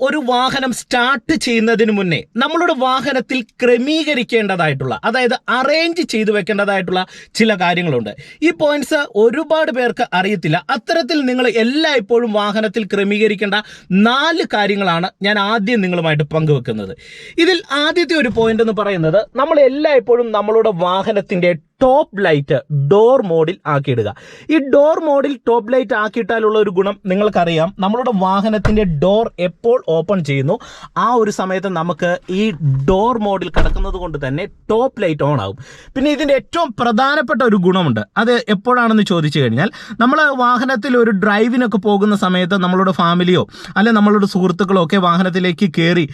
ഒരു വാഹനം സ്റ്റാർട്ട് ചെയ്യുന്നതിന് മുന്നേ നമ്മളുടെ വാഹനത്തിൽ ക്രമീകരിക്കേണ്ടതായിട്ടുള്ള അതായത് അറേഞ്ച് ചെയ്തു വെക്കേണ്ടതായിട്ടുള്ള ചില കാര്യങ്ങളുണ്ട്. ഈ പോയിന്റ്സ് ഒരുപാട് പേർക്ക് അറിയത്തില്ല. അത്തരത്തിൽ നിങ്ങൾ എല്ലായ്പ്പോഴും വാഹനത്തിൽ ക്രമീകരിക്കേണ്ട നാല് കാര്യങ്ങളാണ് ഞാൻ ആദ്യം നിങ്ങളുമായിട്ട് പങ്കുവെക്കുന്നത്. ഇതിൽ ആദ്യത്തെ ഒരു പോയിന്റ് എന്ന് പറയുന്നത് നമ്മൾ എല്ലായ്പ്പോഴും നമ്മളുടെ വാഹനത്തിന്റെ ടോപ്പ് ലൈറ്റ് ഡോർ മോഡിൽ ആക്കിയിടുക. ഈ ഡോർ മോഡിൽ ടോപ്പ് ലൈറ്റ് ആക്കിയിട്ടാലുള്ള ഒരു ഗുണം നിങ്ങൾക്കറിയാം. നമ്മളുടെ വാഹനത്തിന്റെ ഡോർ എപ്പോൾ ഓപ്പൺ ചെയ്യുന്നു ആ ഒരു സമയത്ത് നമുക്ക് ഈ ഡോർ മോഡിൽ കിടക്കുന്നത് കൊണ്ട് തന്നെ ടോപ്പ് ലൈറ്റ് ഓൺ ആകും പിന്നെ ഇതിന്റെ ഏറ്റവും പ്രധാനപ്പെട്ട ഒരു ഗുണമുണ്ട്. അത് എപ്പോഴാണെന്ന് ചോദിച്ചു കഴിഞ്ഞാൽ നമ്മൾ വാഹനത്തിൽ ഒരു ഡ്രൈവിനൊക്കെ പോകുന്ന സമയത്ത് നമ്മളുടെ ഫാമിലിയോ അല്ലെ നമ്മളുടെ സുഹൃത്തുക്കളോ ഒക്കെ വാഹനത്തിലേക്ക് കയറി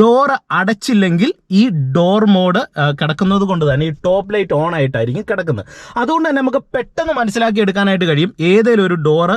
ഡോർ അടച്ചില്ലെങ്കിൽ ഈ ഡോർ മോഡ് കിടക്കുന്നത് കൊണ്ട് തന്നെ ഈ ടോപ്പ് ലൈറ്റ് ഓൺ ആയിട്ടായിരിക്കും കിടക്കുന്നത് അതുകൊണ്ട് തന്നെ നമുക്ക് പെട്ടെന്ന് മനസ്സിലാക്കി എടുക്കാനായിട്ട് കഴിയും. ഏതെങ്കിലും ഒരു ഡോറ്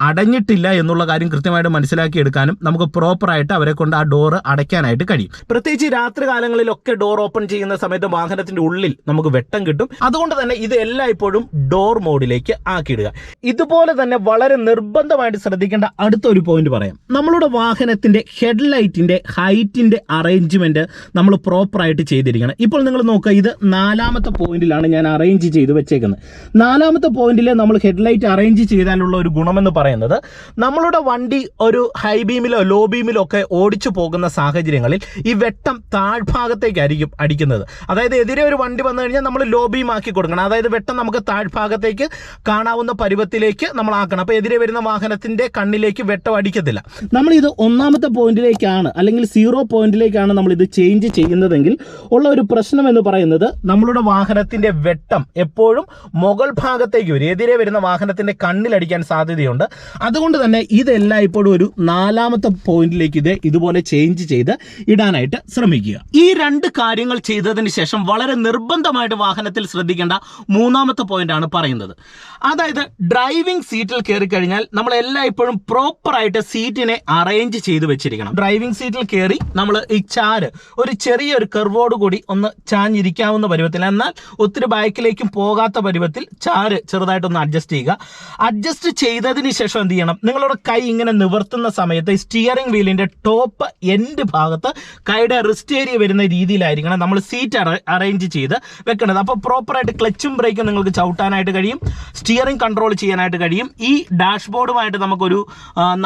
അടഞ്ഞിട്ടില്ല എന്നുള്ള കാര്യം കൃത്യമായിട്ട് മനസ്സിലാക്കി എടുക്കാനും നമുക്ക് പ്രോപ്പറായിട്ട് അവരെ കൊണ്ട് ആ ഡോറ് അടയ്ക്കാനായിട്ട് കഴിയും. പ്രത്യേകിച്ച് രാത്രി കാലങ്ങളിലൊക്കെ ഡോർ ഓപ്പൺ ചെയ്യുന്ന സമയത്ത് വാഹനത്തിന്റെ ഉള്ളിൽ നമുക്ക് വെട്ടം കിട്ടും. അതുകൊണ്ട് തന്നെ ഇത് എല്ലായ്പ്പോഴും ഡോർ മോഡിലേക്ക് ആക്കിയിടുക. ഇതുപോലെ തന്നെ വളരെ നിർബന്ധമായിട്ട് ശ്രദ്ധിക്കേണ്ട അടുത്തൊരു പോയിന്റ് പറയാം. നമ്മളുടെ വാഹനത്തിന്റെ ഹെഡ്ലൈറ്റിന്റെ ഹൈറ്റിന്റെ അറേഞ്ച്മെന്റ് നമ്മൾ പ്രോപ്പറായിട്ട് ചെയ്തിരിക്കണം. ഇപ്പോൾ നിങ്ങൾ നോക്കുക ഇത് നാലാമത്തെ പോയിന്റിലാണ് ഞാൻ അറേഞ്ച് ചെയ്ത് വെച്ചേക്കുന്നത് നാലാമത്തെ പോയിന്റിൽ നമ്മൾ ഹെഡ്ലൈറ്റ് അറേഞ്ച് ചെയ്താലുള്ള ഒരു ഗുണമെന്ന് പറയുന്നത് നമ്മളുടെ വണ്ടി ഒരു ഹൈ ബീമിലോ ലോ ബീമിലോ ഒക്കെ ഓടിച്ചു പോകുന്ന സാഹചര്യങ്ങളിൽ ഈ വെട്ടം താഴ്ഭാഗത്തേക്കായിരിക്കും അടിക്കുന്നത്. അതായത് എതിരെ ഒരു വണ്ടി വന്നു കഴിഞ്ഞാൽ നമ്മൾ ലോ ബീം ആക്കി കൊടുക്കണം. അതായത് വെട്ടം നമുക്ക് താഴ്ഭാഗത്തേക്ക് കാണാവുന്ന പരുവത്തിലേക്ക് നമ്മൾ ആക്കണം. അപ്പോൾ എതിരെ വരുന്ന വാഹനത്തിന്റെ കണ്ണിലേക്ക് വെട്ടം അടിക്കത്തില്ല. നമ്മളിത് ഒന്നാമത്തെ പോയിന്റിലേക്കാണ് അല്ലെങ്കിൽ സീറോ പോയിന്റിലേക്കാണ് നമ്മൾ ഇത് ചേഞ്ച് ചെയ്യുന്നതെങ്കിൽ ഉള്ള ഒരു പ്രശ്നം എന്ന് പറയുന്നത് നമ്മളുടെ വാഹനത്തിന്റെ വെട്ടം എപ്പോഴും മുകൾ ഭാഗത്തേക്ക് വരും. എതിരെ വരുന്ന വാഹനത്തിന്റെ കണ്ണിലടിക്കാൻ സാധ്യതയുണ്ട്. അതുകൊണ്ട് തന്നെ ഇതെല്ലാം ഇപ്പോഴും ഒരു നാലാമത്തെ പോയിന്റിലേക്ക് ഇത് ഇതുപോലെ ചേഞ്ച് ചെയ്ത് ഇടാനായിട്ട് ശ്രമിക്കുക. ഈ രണ്ട് കാര്യങ്ങൾ ചെയ്തതിന് ശേഷം വളരെ നിർബന്ധമായിട്ട് വാഹനത്തിൽ ശ്രദ്ധിക്കേണ്ട മൂന്നാമത്തെ പോയിന്റ് ആണ് പറയുന്നത്. അതായത് ഡ്രൈവിംഗ് സീറ്റിൽ കയറി കഴിഞ്ഞാൽ നമ്മൾ എല്ലായ്പ്പോഴും പ്രോപ്പർ ആയിട്ട് സീറ്റിനെ അറേഞ്ച് ചെയ്ത് വെച്ചിരിക്കണം. ഡ്രൈവിംഗ് സീറ്റിൽ കയറി നമ്മൾ ഈ ചാര് ഒരു ചെറിയൊരു കർവോട് കൂടി ഒന്ന് ചാഞ്ഞിരിക്കാവുന്ന പരുവത്തിൽ എന്നാൽ ഒത്തിരി ബാക്കിലേക്കും പോകാത്ത പരുവത്തിൽ ചാര് ചെറുതായിട്ടൊന്ന് അഡ്ജസ്റ്റ് ചെയ്യുക. അഡ്ജസ്റ്റ് ചെയ്തതിന് ശേഷം എന്ത് ചെയ്യണം? നിങ്ങളുടെ കൈ ഇങ്ങനെ നിവർത്തുന്ന സമയത്ത് സ്റ്റിയറിംഗ് വീലിന്റെ ടോപ്പ് എൻഡ് ഭാഗത്ത് കൈയുടെ റിസ്റ്റ് ഏരിയ വരുന്ന രീതിയിലായിരിക്കണം നമ്മൾ സീറ്റ് അറേഞ്ച് ചെയ്ത് വെക്കേണ്ടത്. അപ്പോൾ പ്രോപ്പറായിട്ട് ക്ലച്ചും ബ്രേക്കും നിങ്ങൾക്ക് ചവിട്ടാനായിട്ട് കഴിയും. സ്റ്റിയറിംഗ് കൺട്രോൾ ചെയ്യാനായിട്ട് കഴിയും. ഈ ഡാഷ്ബോർഡുമായിട്ട് നമുക്കൊരു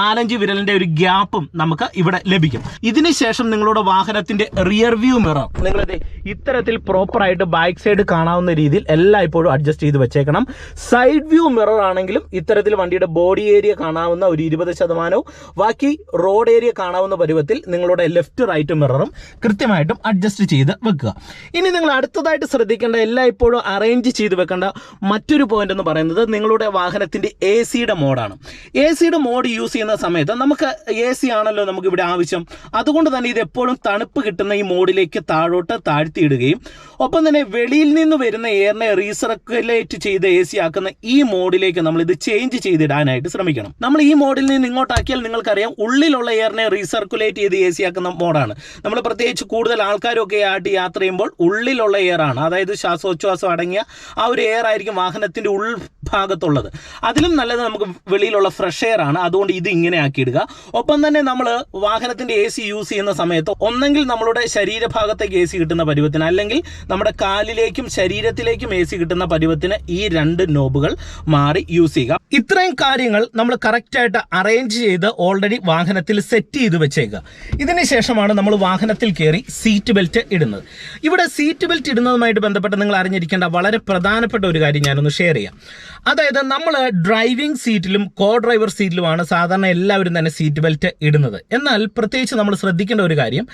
നാലഞ്ച് വിരലിന്റെ ഒരു ഗ്യാപ്പും നമുക്ക് ഇവിടെ ലഭിക്കും. ഇതിന് ശേഷം നിങ്ങളുടെ വാഹനത്തിന്റെ റിയർ വ്യൂ മിറർ നിങ്ങളത് ഇത്തരത്തിൽ പ്രോപ്പറായിട്ട് ബാക്ക് സൈഡ് കാണാവുന്ന രീതിയിൽ എല്ലായ്പ്പോഴും അഡ്ജസ്റ്റ് ചെയ്ത് വെച്ചേക്കണം. സൈഡ് വ്യൂ മിറർ ആണെങ്കിലും ഇത്തരത്തിൽ വണ്ടിയുടെ ബോഡി ഏരിയ കാണാവുന്ന ഒരു ഇരുപത് ശതമാനവും. ബാക്കി റോഡ് ഏരിയ കാണാവുന്ന പരുവത്തിൽ നിങ്ങളുടെ ലെഫ്റ്റ് റൈറ്റ് മിററും കൃത്യമായിട്ടും അഡ്ജസ്റ്റ് ചെയ്ത് വെക്കുക. ഇനി നിങ്ങൾ അടുത്തതായിട്ട് ശ്രദ്ധിക്കേണ്ട എല്ലായ്പ്പോഴും അറേഞ്ച് ചെയ്ത് വെക്കേണ്ട മറ്റൊരു പോയിന്റ് എന്ന് പറയുന്നത് നിങ്ങളുടെ വാഹനത്തിന്റെ എ സിയുടെ മോഡാണ് എ സിയുടെ മോഡ് യൂസ് ചെയ്യുന്ന സമയത്ത് നമുക്ക് എ സി ആണല്ലോ നമുക്ക് ഇവിടെ ആവശ്യം. അതുകൊണ്ട് തന്നെ ഇത് എപ്പോഴും തണുപ്പ് കിട്ടുന്ന ഈ മോഡിലേക്ക് താഴോട്ട് താഴ്ത്തിയിടുകയും ഒപ്പം തന്നെ വെളിയിൽ നിന്ന് വരുന്ന എയറിനെ റീസർക്കുലേറ്റ് ചെയ്ത് എ സി ആക്കുന്ന ഈ മോഡിലേക്ക് നമ്മൾ ഇത് ചേഞ്ച് ചെയ്തിടാനായിട്ട് ശ്രമിക്കണം. നമ്മൾ ഈ മോഡിൽ നിന്ന് ഇങ്ങോട്ടാക്കിയാൽ നിങ്ങൾക്കറിയാം ഉള്ളിലുള്ള എയറിനെ റീസർക്കുലേറ്റ് ചെയ്ത് എ സി ആക്കുന്ന മോഡാണ് നമ്മൾ പ്രത്യേകിച്ച് കൂടുതൽ ആൾക്കാരൊക്കെ ആയിട്ട് യാത്ര ചെയ്യുമ്പോൾ ഉള്ളിലുള്ള എയർ ആണ്. അതായത് ശ്വാസോച്ഛ്വാസം അടങ്ങിയ ആ ഒരു എയർ ആയിരിക്കും വാഹനത്തിന്റെ ഉൾഭാഗത്തുള്ളത് അതിലും നല്ലത് നമുക്ക് വെളിയിലുള്ള ഫ്രഷ് എയർ ആണ്. അതുകൊണ്ട് ഇത് ഇങ്ങനെ ആക്കിയിടുക. ഒപ്പം തന്നെ നമ്മൾ വാഹനത്തിന്റെ എ സി യൂസ് ചെയ്യുന്ന സമയത്ത് ഒന്നെങ്കിൽ നമ്മളുടെ ശരീരഭാഗത്തേക്ക് എ സി കിട്ടുന്ന പരുവത്തിന് അല്ലെങ്കിൽ നമ്മുടെ കാലിലേക്കും ശരീരത്തിലേക്കും എ സി കിട്ടുന്ന പരുവത്തിന് ഈ രണ്ട് നോബുകൾ മാറി യൂസ് ചെയ്യുക. ഇത്രയും കാര്യങ്ങൾ നമ്മൾ കറക്റ്റ് ആയിട്ട് അറേഞ്ച് ചെയ്ത് ഓൾറെഡി വാഹനത്തിൽ സെറ്റ് ചെയ്ത് വെച്ചേക്കുക. ഇതിന് ശേഷമാണ് നമ്മൾ വാഹനത്തിൽ കയറി സീറ്റ് ബെൽറ്റ് ഇടുന്നത്. ഇവിടെ സീറ്റ് ബെൽറ്റ് ഇടുന്നതുമായിട്ട് ബന്ധപ്പെട്ട് നിങ്ങൾ അറിഞ്ഞിരിക്കേണ്ട വളരെ പ്രധാനപ്പെട്ട ഒരു കാര്യം ഞാനൊന്ന് ഷെയർ ചെയ്യാം. അതായത് നമ്മൾ ഡ്രൈവിംഗ് സീറ്റിലും കോ ഡ്രൈവർ സീറ്റിലുമാണ് സാധാരണ എല്ലാവരും തന്നെ സീറ്റ് ബെൽറ്റ് ഇടുന്നത്. എന്നാൽ പ്രത്യേകിച്ച് നമ്മൾ ശ്രദ്ധിക്കേണ്ട ഒരു കാര്യം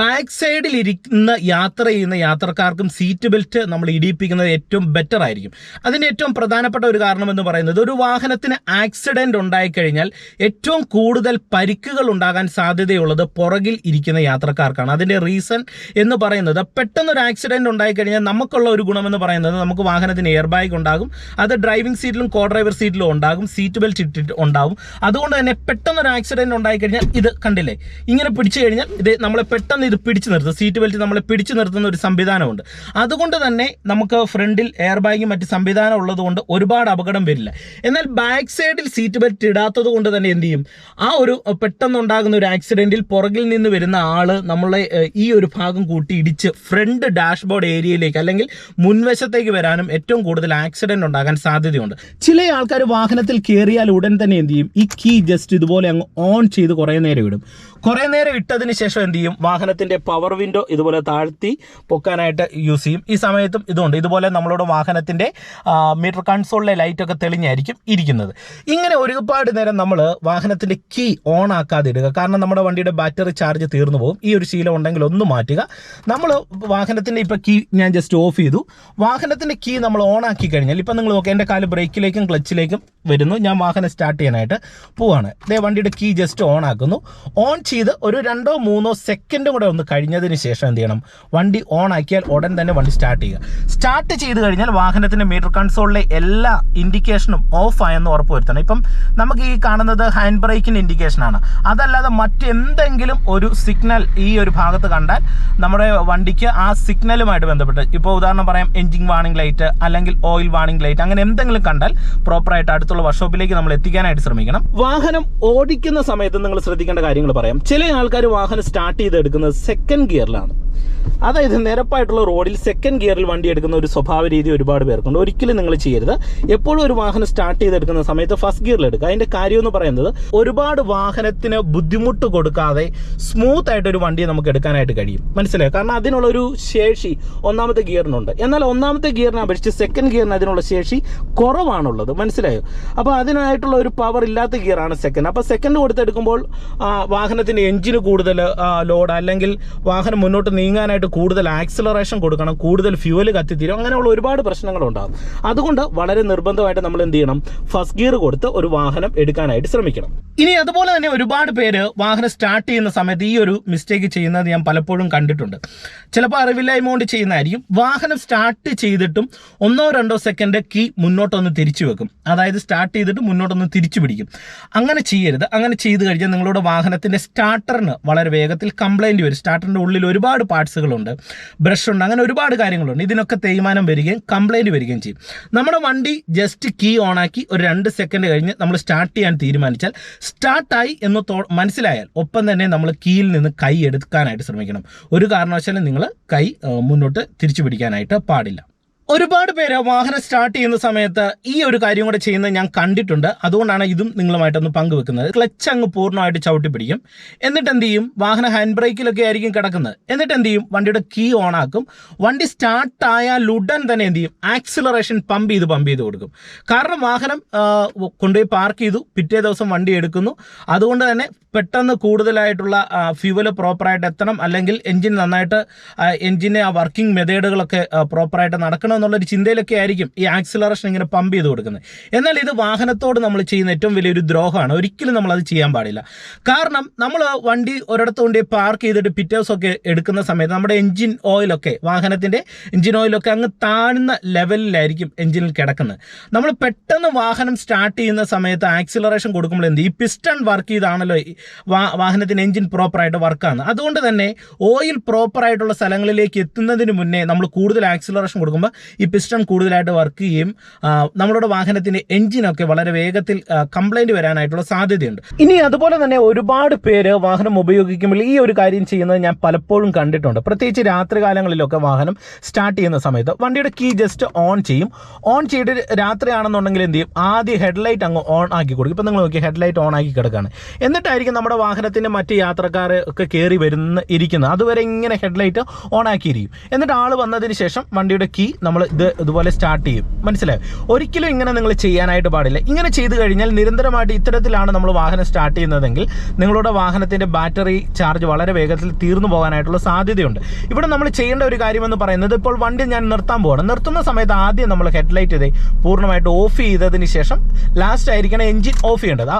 ബാക്ക് സൈഡിൽ ഇരിക്കുന്ന യാത്ര ചെയ്യുന്ന യാത്രക്കാർക്കും സീറ്റ് ബെൽറ്റ് നമ്മൾ ഇടിയിപ്പിക്കുന്നത് ഏറ്റവും ബെറ്റർ ആയിരിക്കും. അതിന് ഏറ്റവും പ്രധാനപ്പെട്ട ഒരു കാരണം എന്ന് പറയുന്നത് ഒരു വാഹനത്തിന് ആക്സിഡന്റ് ഉണ്ടായിക്കഴിഞ്ഞാൽ ഏറ്റവും കൂടുതൽ പരിക്കുകൾ ഉണ്ടാകാൻ സാധ്യതയുള്ളത് പുറകിൽ ഇരിക്കുന്ന യാത്രക്കാർക്കാണ്. അതിന്റെ റീസൺ എന്ന് പറയുന്നത് പെട്ടെന്ന് ഒരു ആക്സിഡന്റ് ഉണ്ടായിക്കഴിഞ്ഞാൽ നമുക്കുള്ള ഒരു ഗുണമെന്ന് പറയുന്നത് നമുക്ക് വാഹനത്തിന് എയർ ബാഗ് ഉണ്ടാകും അത് ഡ്രൈവിംഗ് ഡ്രൈവിംഗ് സീറ്റിലും കോ ഡ്രൈവർ സീറ്റിലും ഉണ്ടാകും സീറ്റ് ബെൽറ്റ് ഇട്ടിട്ട് ഉണ്ടാവും. അതുകൊണ്ട് തന്നെ പെട്ടെന്ന് ഒരു ആക്സിഡന്റ് ഉണ്ടായി കഴിഞ്ഞാൽ ഇത് കണ്ടില്ലേ? ഇങ്ങനെ പിടിച്ചു കഴിഞ്ഞാൽ ഇത് നമ്മളെ പെട്ടെന്ന് ഇത് പിടിച്ചു നിർത്തും. സീറ്റ് ബെൽറ്റ് നമ്മളെ പിടിച്ചു നിർത്തുന്ന ഒരു സംവിധാനമുണ്ട്. അതുകൊണ്ട് തന്നെ നമുക്ക് ഫ്രണ്ടിൽ എയർ ബാഗും മറ്റ് സംവിധാനം ഉള്ളതുകൊണ്ട് ഒരുപാട് അപകടം വരില്ല. എന്നാൽ ബാക്ക് സൈഡിൽ സീറ്റ് ബെൽറ്റ് ഇടാത്തത് കൊണ്ട് തന്നെ എന്ത് ചെയ്യും? ആ ഒരു പെട്ടെന്നുണ്ടാകുന്ന ഒരു ആക്സിഡന്റിൽ പുറകിൽ നിന്ന് വരുന്ന ആൾ നമ്മളെ ഈ ഒരു ഭാഗം കൂട്ടി ഇടിച്ച് ഫ്രണ്ട് ഡാഷ്ബോർഡ് ഏരിയയിലേക്ക് അല്ലെങ്കിൽ മുൻവശത്തേക്ക് വരാനും ഏറ്റവും കൂടുതൽ ആക്സിഡന്റ് ഉണ്ടാകാൻ സാധ്യതയുണ്ട്. ചില ആൾക്കാർ വാഹനത്തിൽ കയറിയാൽ ഉടൻ തന്നെ എന്ത് ചെയ്യും? ഈ കീ ജസ്റ്റ് ഇതുപോലെ അങ്ങ് ഓൺ ചെയ്ത് കുറേ നേരം ഇടും. കുറേ നേരം ഇട്ടതിന് ശേഷം എന്ത് ചെയ്യും? വാഹനത്തിന്റെ പവർ വിൻഡോ ഇതുപോലെ താഴ്ത്തി പൊക്കാനായിട്ട് യൂസ് ചെയ്യും. ഈ സമയത്തും ഇതുണ്ട്. ഇതുപോലെ നമ്മളോട് വാഹനത്തിന്റെ മീറ്റർ കൺസോളിലെ ലൈറ്റൊക്കെ തെളിഞ്ഞായിരിക്കും ഇരിക്കുന്നത്. ഇങ്ങനെ ഒരുപാട് നേരം നമ്മൾ വാഹനത്തിന്റെ കീ ഓൺ ആക്കാതെ ഇടുക. കാരണം നമ്മുടെ വണ്ടിയുടെ ബാറ്ററി ചാർജ് തീർന്നു പോകും. ഈ ഒരു ശീലം ഉണ്ടെങ്കിൽ ഒന്ന് മാറ്റുക. നമ്മൾ വാഹനത്തിന്റെ ഇപ്പോൾ കീ ഞാൻ ജസ്റ്റ് ഓഫ് ചെയ്തു. വാഹനത്തിന്റെ കീ നമ്മൾ ഓൺ ആക്കി കഴിഞ്ഞാൽ ഇപ്പം നിങ്ങൾ നോക്കുക എന്റെ കാൽ ബ്രേക്കിലേക്കും ക്ലച്ചിലേക്കും വരുന്നു. ഞാൻ വാഹനം സ്റ്റാർട്ട് ചെയ്യാനായിട്ട് പോവാണ്. ഇതേ വണ്ടിയുടെ കീ ജസ്റ്റ് ഓൺ ആക്കുന്നു. ഓൺ ചെയ്ത് ഒരു രണ്ടോ മൂന്നോ സെക്കൻഡ് കൂടെ ഒന്ന് കഴിഞ്ഞതിന് ശേഷം എന്ത് ചെയ്യണം? വണ്ടി ഓൺ ആക്കിയാൽ ഉടൻ തന്നെ വണ്ടി സ്റ്റാർട്ട് ചെയ്യുക. സ്റ്റാർട്ട് ചെയ്ത് കഴിഞ്ഞാൽ വാഹനത്തിന്റെ മീറ്റർ കൺസോളിലെ എല്ലാ ഇൻഡിക്കേഷനും ഓഫ് ആയെന്ന് ഉറപ്പ് വരുത്തണം. ഇപ്പം നമുക്ക് ഈ കാണുന്നത് ഹാൻഡ് ബ്രേക്കിന്റെ ഇൻഡിക്കേഷനാണ് അതല്ലാതെ മറ്റെന്തെങ്കിലും ഒരു സിഗ്നൽ ഈ ഒരു ഭാഗത്ത് കണ്ടാൽ നമ്മുടെ വണ്ടിക്ക് ആ സിഗ്നലുമായിട്ട് ബന്ധപ്പെട്ട് ഇപ്പോൾ ഉദാഹരണം പറയാം എഞ്ചിൻ വാണിംഗ് ലൈറ്റ് അല്ലെങ്കിൽ ഓയിൽ വാണിംഗ് ലൈറ്റ് അങ്ങനെ എന്തെങ്കിലും കണ്ടാൽ പ്രോപ്പറായിട്ട് അടുത്തുള്ള വർക്ക്ഷോപ്പിലേക്ക് നമ്മൾ എത്തിക്കാനായിട്ട് ശ്രമിക്കണം. വാഹനം ഓടിക്കുന്ന സമയത്ത് നിങ്ങൾ ശ്രദ്ധിക്കേണ്ട കാര്യങ്ങൾ പറയാം. ചില ആൾക്കാർ വാഹനം സ്റ്റാർട്ട് ചെയ്തെടുക്കുന്നത് സെക്കൻഡ് ഗിയറിലാണ് അതായത് നിരപ്പായിട്ടുള്ള റോഡിൽ സെക്കൻഡ് ഗിയറിൽ വണ്ടി എടുക്കുന്ന ഒരു സ്വഭാവ രീതി ഒരുപാട് പേർക്കുണ്ട്. ഒരിക്കലും നിങ്ങൾ ചെയ്യരുത്. എപ്പോഴും ഒരു വാഹനം സ്റ്റാർട്ട് ചെയ്തെടുക്കുന്ന സമയത്ത് ഫസ്റ്റ് ഗിയറിൽ എടുക്കുക. അതിന്റെ കാര്യം എന്ന് പറയുന്നത് ഒരുപാട് വാഹനത്തിന് ബുദ്ധിമുട്ട് കൊടുക്കാതെ സ്മൂത്ത് ആയിട്ട് ഒരു വണ്ടി നമുക്ക് എടുക്കാനായിട്ട് കഴിയും. മനസ്സിലായോ? കാരണം അതിനുള്ള ഒരു ശേഷി ഒന്നാമത്തെ ഗിയറിനുണ്ട് എന്നാൽ ഒന്നാമത്തെ ഗിയറിനെ അപേക്ഷിച്ച് സെക്കൻഡ് ഗിയറിന് അതിനുള്ള ശേഷി കുറവാണുള്ളത്. മനസ്സിലായോ? അപ്പോൾ അതിനായിട്ടുള്ള ഒരു പവർ ഇല്ലാത്ത ഗിയറാണ് സെക്കൻഡ് അപ്പോൾ സെക്കൻഡ് കൊടുത്തെടുക്കുമ്പോൾ വാഹനത്തിന്റെ എഞ്ചിന് കൂടുതൽ ലോഡ് അല്ലെങ്കിൽ വാഹനം മുന്നോട്ട് നീങ്ങാനായിട്ട് കൂടുതൽ ആക്സിലറേഷൻ കൊടുക്കണം കൂടുതൽ ഫ്യൂവൽ കത്തിത്തീരും അങ്ങനെയുള്ള ഒരുപാട് പ്രശ്നങ്ങളുണ്ടാകും. അതുകൊണ്ട് വളരെ നിർബന്ധമായിട്ട് നമ്മൾ എന്ത് ചെയ്യണം? ഫസ്റ്റ് ഗിയർ കൊടുത്ത് ഒരു വാഹനം എടുക്കാനായിട്ട് ശ്രമിക്കണം. ഇനി അതുപോലെ തന്നെ ഒരുപാട് പേര് വാഹനം സ്റ്റാർട്ട് ചെയ്യുന്ന സമയത്ത് ഈ ഒരു മിസ്റ്റേക്ക് ചെയ്യുന്നത് ഞാൻ പലപ്പോഴും കണ്ടിട്ടുണ്ട്. ചിലപ്പോൾ അറിവില്ലായ്മ കൊണ്ട് ചെയ്യുന്നതായിരിക്കും. വാഹനം സ്റ്റാർട്ട് ചെയ്തിട്ടും ഒന്നോ രണ്ടോ സെക്കൻഡ് കീ മുന്നോട്ടൊന്ന് തിരിച്ചു വെക്കും. അതായത് സ്റ്റാർട്ട് ചെയ്തിട്ട് മുന്നോട്ടൊന്ന് തിരിച്ചു പിടിക്കും. അങ്ങനെ ചെയ്യരുത്. അങ്ങനെ ചെയ്ത് കഴിഞ്ഞാൽ നിങ്ങളുടെ വാഹനത്തിന്റെ സ്റ്റാർട്ടറിന് വളരെ വേഗത്തിൽ കംപ്ലൈന്റ് വരും. സ്റ്റാർട്ടറിന്റെ ഉള്ളിൽ ഒരുപാട് പാർട്സുകളുണ്ട്. ബ്രഷ് ഉണ്ട്. അങ്ങനെ ഒരുപാട് കാര്യങ്ങളുണ്ട്. ഇതിനൊക്കെ തേയ്മാനം വരികയും കംപ്ലൈന്റ് വരികയും ചെയ്യും. നമ്മുടെ വണ്ടി ജസ്റ്റ് കീ ഓൺ ആക്കി ഒരു രണ്ട് സെക്കൻഡ് കഴിഞ്ഞ് നമ്മൾ സ്റ്റാർട്ട് ചെയ്യാൻ തീരുമാനിച്ചാൽ സ്റ്റാർട്ടായി എന്ന് മനസ്സിലായാൽ ഒപ്പം തന്നെ നമ്മൾ കീയിൽ നിന്ന് കൈ എടുക്കാനായിട്ട് ശ്രമിക്കണം. ഒരു കാരണവശാലും നിങ്ങൾ കൈ മുന്നോട്ട് തിരിച്ചു പിടിക്കാനായിട്ട് പാടില്ല. ഒരുപാട് പേര് വാഹനം സ്റ്റാർട്ട് ചെയ്യുന്ന സമയത്ത് ഈ ഒരു കാര്യം കൂടെ ചെയ്യുന്നത് ഞാൻ കണ്ടിട്ടുണ്ട്. അതുകൊണ്ടാണ് ഇതും നിങ്ങളുമായിട്ടൊന്ന് പങ്കുവെക്കുന്നത്. ക്ലച്ച് അങ്ങ് പൂർണമായിട്ട് ചവിട്ടി പിടിക്കും. എന്നിട്ട് എന്ത് ചെയ്യും? വാഹനം ഹാൻഡ് ബ്രേക്കിലൊക്കെ ആയിരിക്കും കിടക്കുന്നത്. എന്നിട്ട് എന്ത് ചെയ്യും? വണ്ടിയുടെ കീ ഓൺ ആക്കും. വണ്ടി സ്റ്റാർട്ട് ആയാൽ ഉടൻ തന്നെ എന്ത് ചെയ്യും? ആക്സിലറേഷൻ പമ്പ് ചെയ്ത് പമ്പ് ചെയ്ത് കൊടുക്കും. കാരണം വാഹനം കൊണ്ടുപോയി പാർക്ക് ചെയ്തു. പിറ്റേ ദിവസം വണ്ടി എടുക്കുന്നു. അതുകൊണ്ട് തന്നെ പെട്ടെന്ന് കൂടുതലായിട്ടുള്ള ഫ്യൂവൽ പ്രോപ്പറായിട്ട് എത്തണം. അല്ലെങ്കിൽ എഞ്ചിൻ നന്നായിട്ട് എഞ്ചിന്റെ ആ വർക്കിംഗ് മെത്തേഡുകളൊക്കെ പ്രോപ്പറായിട്ട് നടക്കണം എന്നുള്ളൊരു ചിന്തയിലൊക്കെ ആയിരിക്കും ഈ ആക്സിലറേഷൻ ഇങ്ങനെ പമ്പ് ചെയ്ത് കൊടുക്കുന്നത്. എന്നാൽ ഇത് വാഹനത്തോട് നമ്മൾ ചെയ്യുന്ന ഏറ്റവും വലിയൊരു ദ്രോഹമാണ്. ഒരിക്കലും നമ്മൾ അത് ചെയ്യാൻ പാടില്ല. കാരണം നമ്മൾ വണ്ടി ഒരിടത്ത് കൊണ്ടേ പാർക്ക് ചെയ്തിട്ട് പിറ്റേ ഒക്കെ എടുക്കുന്ന സമയത്ത് നമ്മുടെ എഞ്ചിൻ ഓയിലൊക്കെ വാഹനത്തിന്റെ എഞ്ചിൻ ഓയിലൊക്കെ അങ്ങ് താഴ്ന്ന ലെവലിലായിരിക്കും എഞ്ചിനിൽ കിടക്കുന്നത്. നമ്മൾ പെട്ടെന്ന് വാഹനം സ്റ്റാർട്ട് ചെയ്യുന്ന സമയത്ത് ആക്സിലറേഷൻ കൊടുക്കുമ്പോൾ എന്ത്? ഈ പിസ്റ്റൺ വർക്ക് ചെയ്താണല്ലോ വാഹനത്തിന് എഞ്ചിൻ പ്രോപ്പറായിട്ട് വർക്കാണ് അതുകൊണ്ട് തന്നെ ഓയിൽ പ്രോപ്പറായിട്ടുള്ള സ്ഥലങ്ങളിലേക്ക് എത്തുന്നതിന് മുന്നേ നമ്മൾ കൂടുതൽ ആക്സിലറേഷൻ കൊടുക്കുമ്പോൾ ഈ പിസ്റ്റൺ കൂടുതലായിട്ട് വർക്ക് ചെയ്യും. നമ്മളുടെ വാഹനത്തിന്റെ എഞ്ചിനൊക്കെ വളരെ വേഗത്തിൽ കംപ്ലൈന്റ് വരാനായിട്ടുള്ള സാധ്യതയുണ്ട്. ഇനി അതുപോലെ തന്നെ ഒരുപാട് പേര് വാഹനം ഉപയോഗിക്കുമ്പോൾ ഈ ഒരു കാര്യം ചെയ്യുന്നത് ഞാൻ പലപ്പോഴും കണ്ടിട്ടുണ്ട്. പ്രത്യേകിച്ച് രാത്രികാലങ്ങളിലൊക്കെ വാഹനം സ്റ്റാർട്ട് ചെയ്യുന്ന സമയത്ത് വണ്ടിയുടെ കീ ജസ്റ്റ് ഓൺ ചെയ്യും. ഓൺ ചെയ്തിട്ട് രാത്രിയാണെന്നുണ്ടെങ്കിൽ എന്ത് ചെയ്യും? ആദ്യം ഹെഡ്ലൈറ്റ് അങ്ങ് ഓൺ ആക്കി കൊടുക്കും. ഇപ്പം നിങ്ങൾ നോക്കി ഹെഡ്ലൈറ്റ് ഓൺ ആക്കി കിടക്കുകയാണ് എന്നിട്ടായിരിക്കും നമ്മുടെ വാഹനത്തിന്റെ മറ്റ് യാത്രക്കാർ ഒക്കെ കയറി വരുന്ന ഇരിക്കുന്നത്. അതുവരെ ഇങ്ങനെ ഹെഡ്ലൈറ്റ് ഓൺ ആക്കിയിരിക്കും. എന്നിട്ട് ആൾ വന്നതിന് ശേഷം വണ്ടിയുടെ കീ ഇത് ഇതുപോലെ സ്റ്റാർട്ട് ചെയ്യും. മനസ്സിലായോ? ഒരിക്കലും ഇങ്ങനെ നിങ്ങൾ ചെയ്യാനായിട്ട് പാടില്ല. ഇങ്ങനെ ചെയ്തു കഴിഞ്ഞാൽ നിരന്തരമായിട്ട് ഇത്തരത്തിലാണ് നമ്മൾ വാഹനം സ്റ്റാർട്ട് ചെയ്യുന്നതെങ്കിൽ നിങ്ങളുടെ വാഹനത്തിന്റെ ബാറ്ററി ചാർജ് വളരെ വേഗത്തിൽ തീർന്നു പോകാനായിട്ടുള്ള സാധ്യതയുണ്ട്. ഇവിടെ നമ്മൾ ചെയ്യേണ്ട ഒരു കാര്യമെന്ന് പറയുന്നത് ഇപ്പോൾ വണ്ടി ഞാൻ നിർത്താൻ പോകണം നിർത്തുന്ന സമയത്ത് ആദ്യം നമ്മൾ ഹെഡ്ലൈറ്റ് ഇതേ പൂർണമായിട്ട് ഓഫ് ചെയ്തതിന് ശേഷം ലാസ്റ്റ് ആയിരിക്കണം എഞ്ചിൻ ഓഫ് ചെയ്യേണ്ടത്.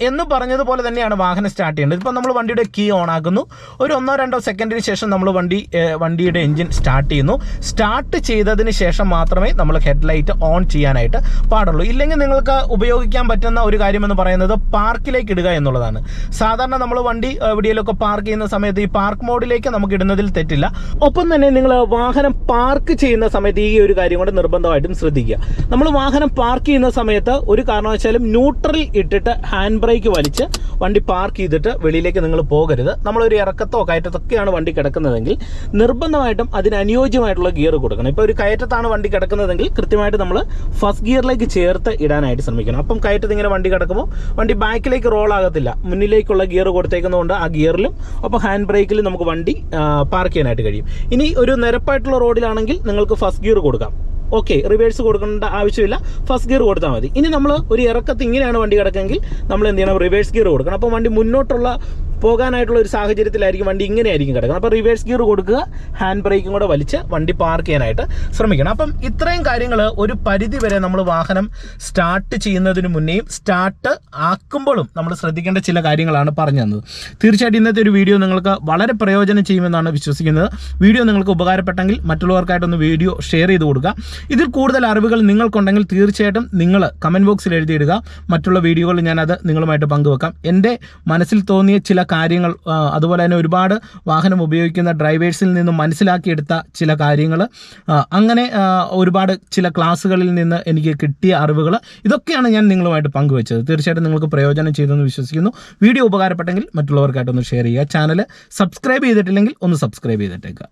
എന്ന് പറഞ്ഞതുപോലെ തന്നെയാണ് വാഹനം സ്റ്റാർട്ട് ചെയ്യേണ്ടത്. ഇപ്പോൾ നമ്മൾ വണ്ടിയുടെ കീ ഓൺ ആക്കുന്നു. ഒരു ഒന്നോ രണ്ടോ സെക്കൻഡിന് ശേഷം നമ്മൾ വണ്ടി വണ്ടിയുടെ എഞ്ചിൻ സ്റ്റാർട്ട് ചെയ്യുന്നു. സ്റ്റാർട്ട് ചെയ്തതിന് ചെയ്തതിന് ശേഷം മാത്രമേ നമ്മൾ ഹെഡ്ലൈറ്റ് ഓൺ ചെയ്യാനായിട്ട് പാടുള്ളൂ. ഇല്ലെങ്കിൽ നിങ്ങൾക്ക് ഉപയോഗിക്കാൻ പറ്റുന്ന ഒരു കാര്യമെന്ന് പറയുന്നത് പാർക്കിലേക്ക് ഇടുക എന്നുള്ളതാണ്. സാധാരണ നമ്മൾ വണ്ടി എവിടെയെങ്കിലുമൊക്കെ പാർക്ക് ചെയ്യുന്ന സമയത്ത് ഈ പാർക്ക് മോഡിലേക്ക് നമുക്ക് ഇടുന്നതിൽ തെറ്റില്ല. ഒപ്പം തന്നെ നിങ്ങൾ വാഹനം പാർക്ക് ചെയ്യുന്ന സമയത്ത് ഈ ഒരു കാര്യം കൂടെ നിർബന്ധമായിട്ടും ശ്രദ്ധിക്കുക. നമ്മൾ വാഹനം പാർക്ക് ചെയ്യുന്ന സമയത്ത് ഒരു കാരണവശാലും ന്യൂട്രൽ ഇട്ടിട്ട് ഹാൻഡ് ബ്രേക്ക് വലിച്ച് വണ്ടി പാർക്ക് ചെയ്തിട്ട് വെളിയിലേക്ക് നിങ്ങൾ പോകരുത്. നമ്മളൊരു ഇറക്കത്തോ കയറ്റത്തൊക്കെയാണ് വണ്ടി കിടക്കുന്നതെങ്കിൽ നിർബന്ധമായിട്ടും അതിന് അനുയോജ്യമായിട്ടുള്ള ഗിയർ കൊടുക്കണം. ഇപ്പോൾ ഒരു കയറ്റത്താണ് വണ്ടി കിടക്കുന്നതെങ്കിൽ കൃത്യമായിട്ട് നമ്മൾ ഫസ്റ്റ് ഗിയറിലേക്ക് ചേർത്ത് ഇടാനായിട്ട് ശ്രമിക്കണം. അപ്പം കയറ്റത്ത് ഇങ്ങനെ വണ്ടി കിടക്കുമ്പോൾ വണ്ടി ബാക്കിലേക്ക് റോൾ ആകത്തില്ല. മുന്നിലേക്കുള്ള ഗിയർ കൊടുത്തേക്കുന്നതുകൊണ്ട് ആ ഗിയറിലും ഒപ്പം ഹാൻഡ് ബ്രേക്കിലും നമുക്ക് വണ്ടി പാർക്ക് ചെയ്യാനായിട്ട് കഴിയും. ഇനി ഒരു നിരപ്പായിട്ടുള്ള റോഡിലാണെങ്കിൽ നിങ്ങൾക്ക് ഫസ്റ്റ് ഗിയർ കൊടുക്കാം. ഓക്കെ റിവേഴ്സ് കൊടുക്കേണ്ട ആവശ്യമില്ല. ഫസ്റ്റ് ഗിയർ കൊടുത്താൽ മതി. ഇനി നമ്മൾ ഒരു ഇറക്കത്ത് ഇങ്ങനെയാണ് വണ്ടി കിടക്കെങ്കിൽ നമ്മൾ എന്ത് ചെയ്യണം? റിവേഴ്സ് ഗിയർ കൊടുക്കണം. അപ്പോൾ വണ്ടി മുന്നോട്ടുള്ള പോകാനായിട്ടുള്ള ഒരു സാഹചര്യത്തിലായിരിക്കും വണ്ടി ഇങ്ങനെയായിരിക്കും കിടക്കുന്നത്. അപ്പോൾ റിവേഴ്സ് ഗിയർ കൊടുക്കുക ഹാൻഡ് ബ്രേക്കും കൂടെ വലിച്ച് വണ്ടി പാർക്ക് ചെയ്യാനായിട്ട് ശ്രമിക്കണം. അപ്പം ഇത്രയും കാര്യങ്ങൾ ഒരു പരിധി വരെ നമ്മൾ വാഹനം സ്റ്റാർട്ട് ചെയ്യുന്നതിന് മുന്നേയും സ്റ്റാർട്ട് ആക്കുമ്പോഴും നമ്മൾ ശ്രദ്ധിക്കേണ്ട ചില കാര്യങ്ങളാണ് പറഞ്ഞു തന്നത്. തീർച്ചയായിട്ടും ഇന്നത്തെ ഒരു വീഡിയോ നിങ്ങൾക്ക് വളരെ പ്രയോജനം ചെയ്യുമെന്നാണ് വിശ്വസിക്കുന്നത്. വീഡിയോ നിങ്ങൾക്ക് ഉപകാരപ്പെട്ടെങ്കിൽ മറ്റുള്ളവർക്കായിട്ടൊന്ന് വീഡിയോ ഷെയർ ചെയ്ത് കൊടുക്കുക. ഇതിൽ കൂടുതൽ അറിവുകൾ നിങ്ങൾക്കുണ്ടെങ്കിൽ തീർച്ചയായിട്ടും നിങ്ങൾ കമന്റ് ബോക്സിൽ എഴുതിയിടുക. മറ്റുള്ള വീഡിയോകൾ ഞാനത് നിങ്ങളുമായിട്ട് പങ്കുവെക്കാം. എന്റെ മനസ്സിൽ തോന്നിയ ചില കാര്യങ്ങൾ അതുപോലെ തന്നെ ഒരുപാട് വാഹനം ഉപയോഗിക്കുന്ന ഡ്രൈവേഴ്സിൽ നിന്നും മനസ്സിലാക്കിയെടുത്ത ചില കാര്യങ്ങൾ. അങ്ങനെ ഒരുപാട് ചില ക്ലാസ്സുകളിൽ നിന്ന് എനിക്ക് കിട്ടിയ അറിവുകൾ. ഇതൊക്കെയാണ് ഞാൻ നിങ്ങളുമായിട്ട് പങ്കുവച്ചത്. തീർച്ചയായിട്ടും നിങ്ങൾക്ക് പ്രയോജനം ചെയ്തെന്ന് വിശ്വസിക്കുന്നു. വീഡിയോ ഉപകാരപ്പെട്ടെങ്കിൽ മറ്റുള്ളവർക്കായിട്ടൊന്ന് ഷെയർ ചെയ്യുക. ചാനൽ സബ്സ്ക്രൈബ് ചെയ്തിട്ടില്ലെങ്കിൽ ഒന്ന് സബ്സ്ക്രൈബ് ചെയ്തിട്ടേക്കുക.